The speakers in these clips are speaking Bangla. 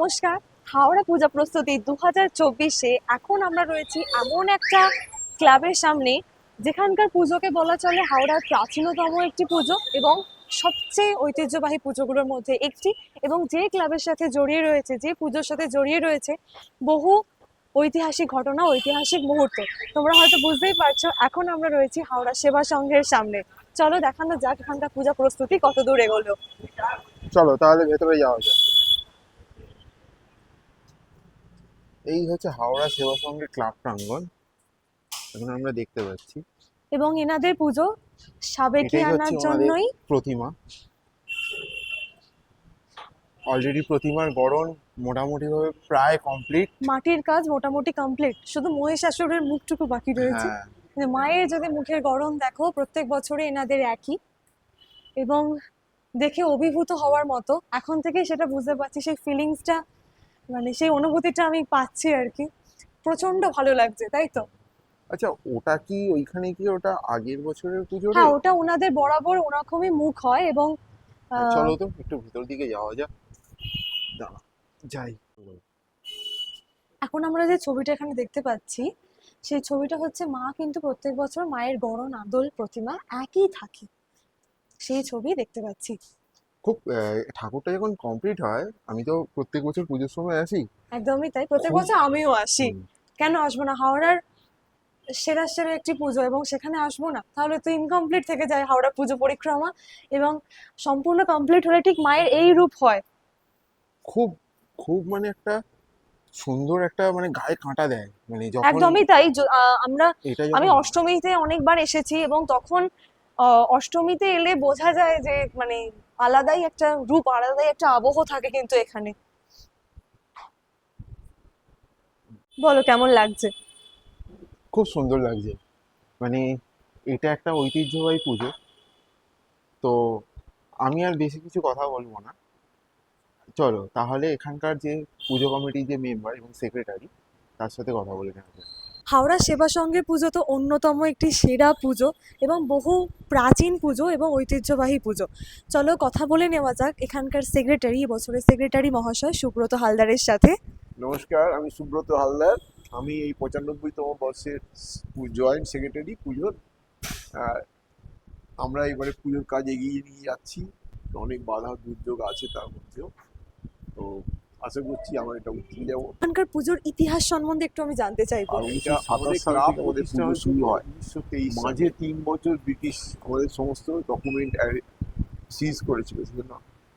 নমস্কার। হাওড়া পূজা প্রস্তুতি দু হাজার চব্বিশে এখন আমরা রয়েছি এমন একটা ক্লাবের সামনে, যেখানকার পুজোকে বলা চলে হাওড়ার প্রাচীনতম একটি পুজো এবং সবচেয়ে ঐতিহ্যবাহী পুজোগুলোর মধ্যে একটি এবং যে ক্লাবের সাথে জড়িয়ে রয়েছে, যে পুজোর সাথে জড়িয়ে রয়েছে বহু ঐতিহাসিক ঘটনা, ঐতিহাসিক মুহূর্ত। তোমরা হয়তো বুঝতেই পারছ, এখন আমরা রয়েছি হাওড়া সেবা সংঘের সামনে। চলো দেখানো যাক এখানকার পূজা প্রস্তুতি কত দূর এগোলো। চলো, তাহলে ভেতরে যাওয়া যাক। এই হচ্ছে হাওড়া সেবা সংঘের ক্লাব প্রাঙ্গণ। এখন আমরা দেখতে পাচ্ছি। এবং এনাদের পুজো সাবেকি আনার জন্যই। প্রতিমা। অলরেডি প্রতিমার গড়ন মোটামুটি ভাবে প্রায় কমপ্লিট মাটির কাজ মোটামুটি কমপ্লিট শুধু মহেশ মহিষাসুরের মুখটুকু বাকি রয়েছে। হ্যাঁ। কিন্তু মায়ের যদি মুখের গড়ন দেখো প্রত্যেক বছরে এনাদের একই। এবং দেখে অভিভূত হওয়ার মতো। এখন থেকেই সেটা বুঝতে পারছি সেই ফিলিংসটা মানে সেই অনুভূতিটা আমি পাচ্ছি আর কি। প্রচণ্ড ভালো লাগছে তাই তো? আচ্ছা ওটা কি ওইখানে কি ওটা আগের বছরের পুজো হ্যাঁ ওটা ওনাদের বরাবর ওরকমই মুখ হয় এবং চলো তো একটু ভিতর দিকে যাওয়া যাক। যাই। এখন আমরা যে ছবিটা এখানে দেখতে পাচ্ছি সেই ছবিটা হচ্ছে মা কিন্তু প্রত্যেক বছর মায়ের গড়ন আদল প্রতিমা একই থাকে। সেই ছবি দেখতে পাচ্ছি। খুব ঠাকুরটা যখন কমপ্লিট হয় আমি তো প্রত্যেক বছর পুজোর সময় আসি। একদমই তাই। প্রত্যেক বছর আমিও আসি। কেন আসব না? হাওড়ার সেরা সেরা একটি পুজো এবং সেখানে আসব না? তাহলে তো ইনকমপ্লিট থেকে যায় হাওড়া পুজো পরিক্রমা এবং সম্পূর্ণ কমপ্লিট হলে ঠিক মায়ের এই রূপ হয়। খুব খুব মানে একটা সুন্দর একটা মানে গায়ে কাঁটা দেয়। মানে যখন একদমই তাই। আমরা আমি অষ্টমীতে অনেকবার এসেছি এবং তখন অষ্টমীতে এলে বোঝা যায় যে মানে আলাদাই একটা রূপ, আলাদাই একটা আবহ থাকে কিন্তু এখানে। বলো, কেমন লাগছে? খুব সুন্দর লাগছে। মানে এটা একটা ঐতিহ্যবাহী পুজো। তো আমি আর বেশি কিছু কথা বলব না। চলো, তাহলে এখানকার যে পুজো কমিটির যে মেম্বার এবং সেক্রেটারি তার সাথে কথা বলে নেওয়া হাওড়া সেবা সংঘের পুজো তো অন্যতম একটি সেরা পুজো এবং বহু প্রাচীন পুজো এবং ঐতিহ্যবাহী পুজো। চলো কথা বলে নেওয়া যাক এখানকার সেক্রেটারি বছরের সেক্রেটারি মহাশয় সুব্রত হালদারের সাথে। নমস্কার, আমি সুব্রত হালদার। আমি এই পঁচানব্বইতম বর্ষের জয়েন্ট সেক্রেটারি পুজোর আমরা এবারে পুজোর কাজ এগিয়ে নিয়ে যাচ্ছি। অনেক বাধা, দুর্যোগ আছে তার মধ্যেও। তো আশা করছি আমরা এটা উঠিয়ে যাব এখানকার পুজোর ইতিহাস সম্বন্ধে একটু আমি জানতে চাইব। এটা আমাদের সাল থেকে আমাদের পুজো শুরু হয়। উনিশশো তেইশ মাঝে তিন বছর ব্রিটিশ আমাদের সমস্ত ডকুমেন্ট সিজ করেছিল সেজন্য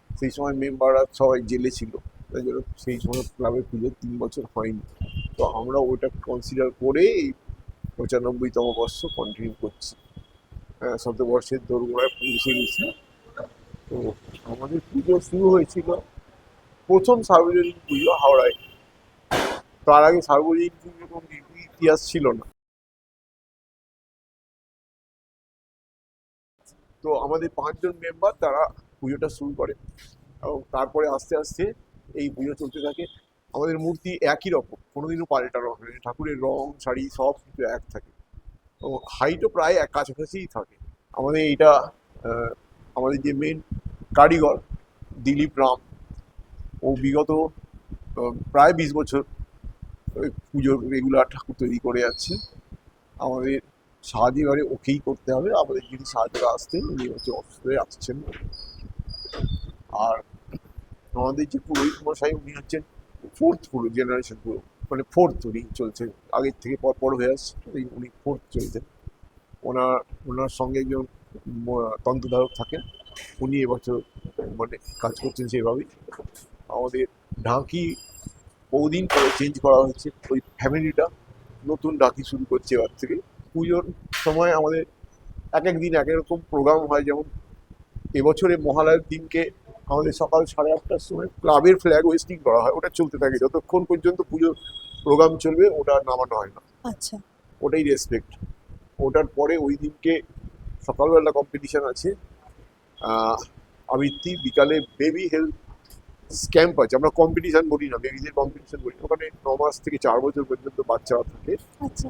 সেই সময় মেম্বাররা সবাই জেলে ছিল। তাই জন্য সেই সময় ক্লাবের পুজো তিন বছর হয়নি। তো আমরা ওটা কনসিডার করে এই পঁচানব্বইতম বর্ষ কন্টিনিউ করছি। শতবর্ষের দোরগোড়ায় পৌঁছে গেছি। তো আমাদের পুজো শুরু হয়েছিল প্রথম সার্বজনীন পুজো হাওড়ায়। তার আগে সার্বজনীন পুজোর কোনো ইতিহাস ছিল না। তো আমাদের পাঁচজন মেম্বার তারা পুজোটা শুরু করে এবং তারপরে আস্তে আস্তে এই পুজো চলতে থাকে। আমাদের মূর্তি একই রকম, কোনোদিনও পাল্টানো হয় ঠাকুরের রং, শাড়ি সব কিছু এক থাকে। এবং হাইটও প্রায় এক কাছাকাছিই থাকে। আমাদের এইটা আমাদের যে মেন কারিগর, দিলীপ রাম ও বিগত প্রায় বিশ বছর পুজোর রেগুলার ঠাকুর তৈরি করে যাচ্ছে। আমাদের সাহায্য এবারে ওকেই করতে হবে। আমাদের যিনি সাহায্য আসতেন উনি হচ্ছে অসুস্থ হয়ে আসছেন। আর আমাদের যে পুরোহিত মশাই, উনি হচ্ছেন ফোর্থ পুরো জেনারেশন পুরো। মানে ফোর্থ উনি চলছে আগের থেকে পর পর হয়ে আসছে উনি ফোর্থ চলছেন। ওনার ওনার সঙ্গে একজন তন্ত্রধারক থাকেন। উনি এবছর মানে কাজ করছেন সেভাবেই। আমাদের ঢাকি বহুদিন পরে চেঞ্জ করা হয়েছে। ওই ফ্যামিলিটা নতুন ঢাকি শুরু করছে এবার থেকে। পুজোর সময় আমাদের এক এক দিন এক এক রকম প্রোগ্রাম হয়। যেমন এবছরে মহালয়ের দিনকে আমাদের সকাল সাড়ে আটটার সময় ক্লাবের ফ্ল্যাগ ওয়েস্টিং করা হয়। ওটা চলতে থাকে। যতক্ষণ পর্যন্ত পুজোর প্রোগ্রাম চলবে ওটা নামানো হয় না। আচ্ছা। ওটাই রেসপেক্ট ওটার পরে ওই দিনকে সকালবেলা কম্পিটিশন আছে। আবৃত্তি বিকালে বেবি হেলথ ক্যাম্প আছে আমরা কম্পিটিশন বলি না বেবিদের কম্পিটিশন বলি ওখানে ন মাস থেকে চার বছর পর্যন্ত বাচ্চারা থাকে। আচ্ছা।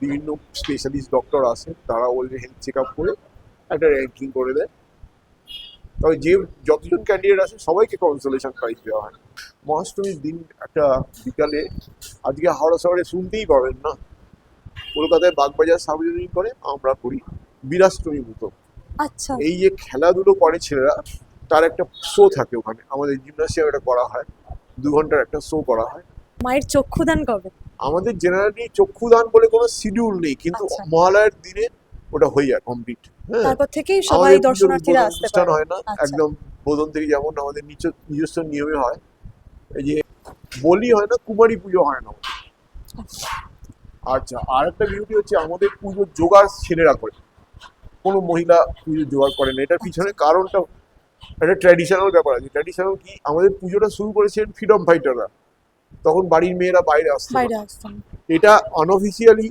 বিভিন্ন স্পেশালিস্ট ডক্টর আসে তারা ওদের হেলথ চেক আপ করে একটা র্যাঙ্কিং করে দেয়। তবে যে যতজন ক্যান্ডিডেট আছে সবাইকে কনসোলেশন প্রাইজ দেওয়া হয়। মহাষ্টমীর দিন একটা বিকালে আজকে হাওড়া শহরে শুনতেই পাবেন না। কলকাতায় বাগবাজার সার্বজনীন করে আমরা করি। বীরাষ্টমী মতো আচ্ছা। এই যে খেলাধুলো করে ছেলেরা তার একটা শো থাকে ওখানে। আমাদের জিমনাসিয়াম এটা করা হয়। দু ঘণ্টার একটা শো করা হয়। মায়ের চক্ষুদান কবে? আমাদের জেনারেলি চক্ষুদান বলে কোনো শিডিউল নেই কিন্তু আচ্ছা। মহালয়ার দিনে ওটা হয়ে যায় কমপ্লিট হ্যাঁ। তারপর থেকেই সবাই দর্শনার্থীরা আসতে পারে। হয় না। আচ্ছা। একদম বোধন থেকে যেমন আমাদের নিচ নিজস্ব নিয়মে হয়। এই যে বলি হয় না কুমারী পুজো হয় না। আচ্ছা। আর একটা বিউটি হচ্ছে আমাদের পুজোর জোগাড় ছেলেরা করে। কোনো মহিলা পুজোর জোগাড় করে না। এটার পিছনে কারণটা একটা ট্র্যাডিশনাল ব্যাপার আছে। ট্র্যাডিশনাল কি? আমাদের পুজোটা শুরু করেছেন ফ্রিডম ফাইটাররা তখন বাড়ির মেয়েরা বাইরে আসতো এটা আনঅফিসিয়ালি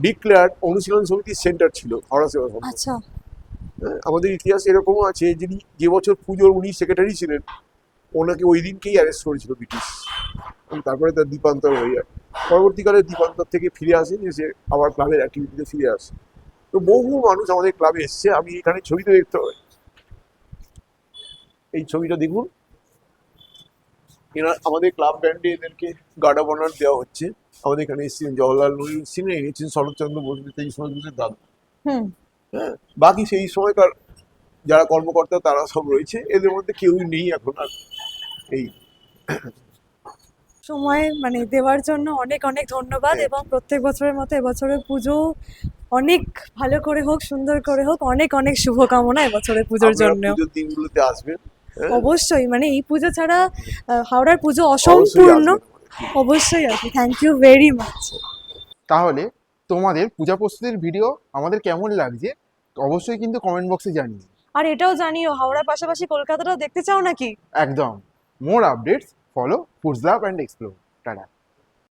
ডিক্লেয়ার্ড অনুশীলন সমিতির সেন্টার ছিল হাওড়া সেবা সংঘ। আচ্ছা। হ্যাঁ, আমাদের ইতিহাস এরকমও আছে যিনি যে বছর পুজোর উনি সেক্রেটারি ছিলেন ওনাকে ওই দিনকেই অ্যারেস্ট করেছিল ব্রিটিশ। তারপরে তার দ্বীপান্তর হয়ে যায়। পরবর্তীকালে দ্বীপান্তর থেকে ফিরে আসে এসে আবার ক্লাবের অ্যাক্টিভিটিতে ফিরে আসে। তো বহু মানুষ আমাদের ক্লাবে এসছে আমি এখানে ছবিতে দেখতে পাই। এই ছবিটা দেখুন। এরা আমাদের ক্লাব ব্যান্ডে এদেরকে গার্ড অফ অনার দেওয়া হচ্ছে। আমাদের এখানে এসেছিলেন জওয়াহরলাল নেহরু সিনে এনেছেন শরৎচন্দ্র বসু নেতাজি সুভাষ বোসের দাদু। হ্যাঁ বাকি সেই সময়কার যারা কর্মকর্তা তারা সব রয়েছে। এদের মধ্যে কেউই নেই এখন আর। এই সময় মানে দেওয়ার জন্য অনেক অনেক ধন্যবাদ এবং প্রত্যেক বছরের মতো এবছরের পুজো অনেক ভালো করে হোক সুন্দর করে হোক অনেক অনেক শুভকামনা এবছরের পুজোর জন্য। দিনগুলোতে আসবেন। হ্যাঁ? অবশ্যই মানে এই পুজো ছাড়া হাওড়ার পুজো অসম্পূর্ণ। অবশ্যই আছে থ্যাংক ইউ ভেরি মাচ তাহলে তোমাদের পূজা প্রস্তুতির ভিডিও আমাদের কেমন লাগছে অবশ্যই কিন্তু কমেন্ট বক্সে জানিয়ে আর এটাও জানিও হাওড়ার পাশাপাশি কলকাতাটাও দেখতে চাও নাকি? একদম। More updates follow foods love and explore tata.